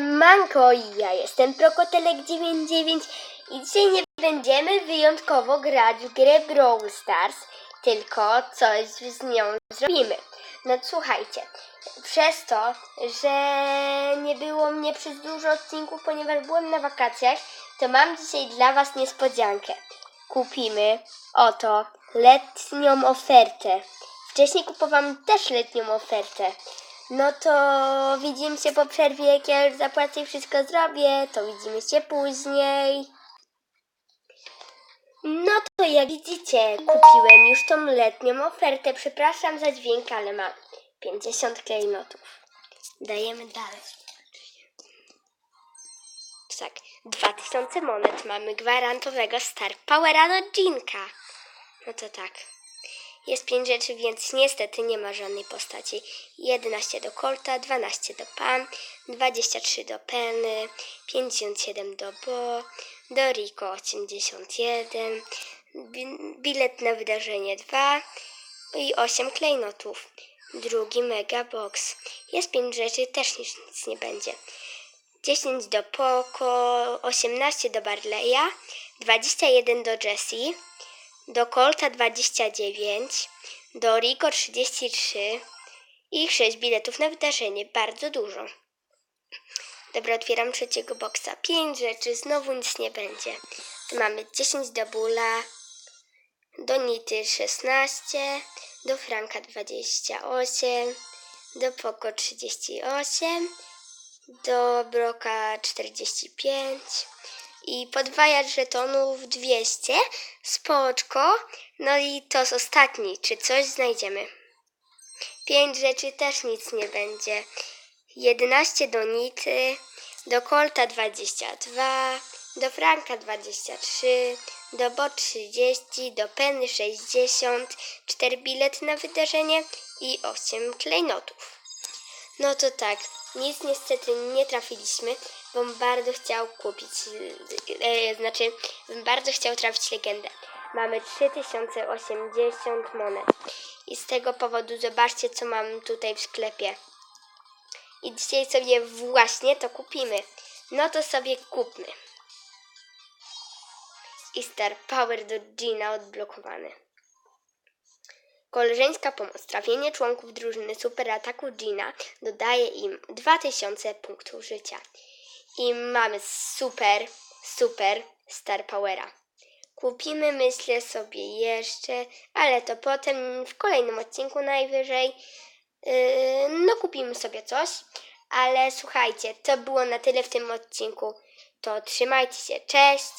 Manko, ja jestem Prokotelek99 i dzisiaj nie będziemy wyjątkowo grać w grę Brawl Stars, tylko coś z nią zrobimy. No słuchajcie, przez to, że nie było mnie przez dużo odcinków, ponieważ byłem na wakacjach, to mam dzisiaj dla Was niespodziankę. Kupimy oto letnią ofertę. Wcześniej kupowałam też letnią ofertę. No to widzimy się po przerwie, jak ja już zapłacę i wszystko zrobię, to widzimy się później. No to jak widzicie, kupiłem już tą letnią ofertę. Przepraszam za dźwięk, ale mam 50 klejnotów. Dajemy dalej. Tak, 2000 monet mamy gwarantowego Star Powera do. No to tak. Jest pięć rzeczy, więc niestety nie ma żadnej postaci. 11 do Colta, 12 do Pam, 23 do Penny, 57 do Bo, do Rico 81, bi- bilet na wydarzenie 2 i 8 klejnotów. Drugi mega box. Jest pięć rzeczy, też nic, nic nie będzie. 10 do Poco, 18 do Barleya, 21 do Jessie, do Colta 29, do Rico 33 i 6 biletów na wydarzenie. Bardzo dużo. Dobra, otwieram trzeciego boksa. 5 rzeczy, znowu nic nie będzie. Tu mamy 10 do Bula, do Nity 16, do Franka 28, do Poco 38, do Broka 45 i podwajacz żetonów 200, spoczko, no i to jest ostatni, czy coś znajdziemy. 5 rzeczy też nic nie będzie. 11 do Nity, do Colta 22, do Franka 23, do Bo 30, do Penny 60, 4 bilety na wydarzenie i 8 klejnotów. No to tak, nic niestety nie trafiliśmy, bo bardzo chciał kupić, e, znaczy bardzo chciał trafić legendę. Mamy 3080 monet i z tego powodu zobaczcie co mam tutaj w sklepie. I dzisiaj sobie właśnie to kupimy. No to sobie kupmy. I Star Power do Gina odblokowany. Koleżeńska pomoc. Trafienie członków drużyny super ataku Gina dodaje im 2000 punktów życia. I mamy super, super Star Powera. Kupimy, myślę sobie jeszcze, ale to potem w kolejnym odcinku najwyżej. Yy, no, kupimy sobie coś, ale słuchajcie, to było na tyle w tym odcinku. To trzymajcie się, cześć!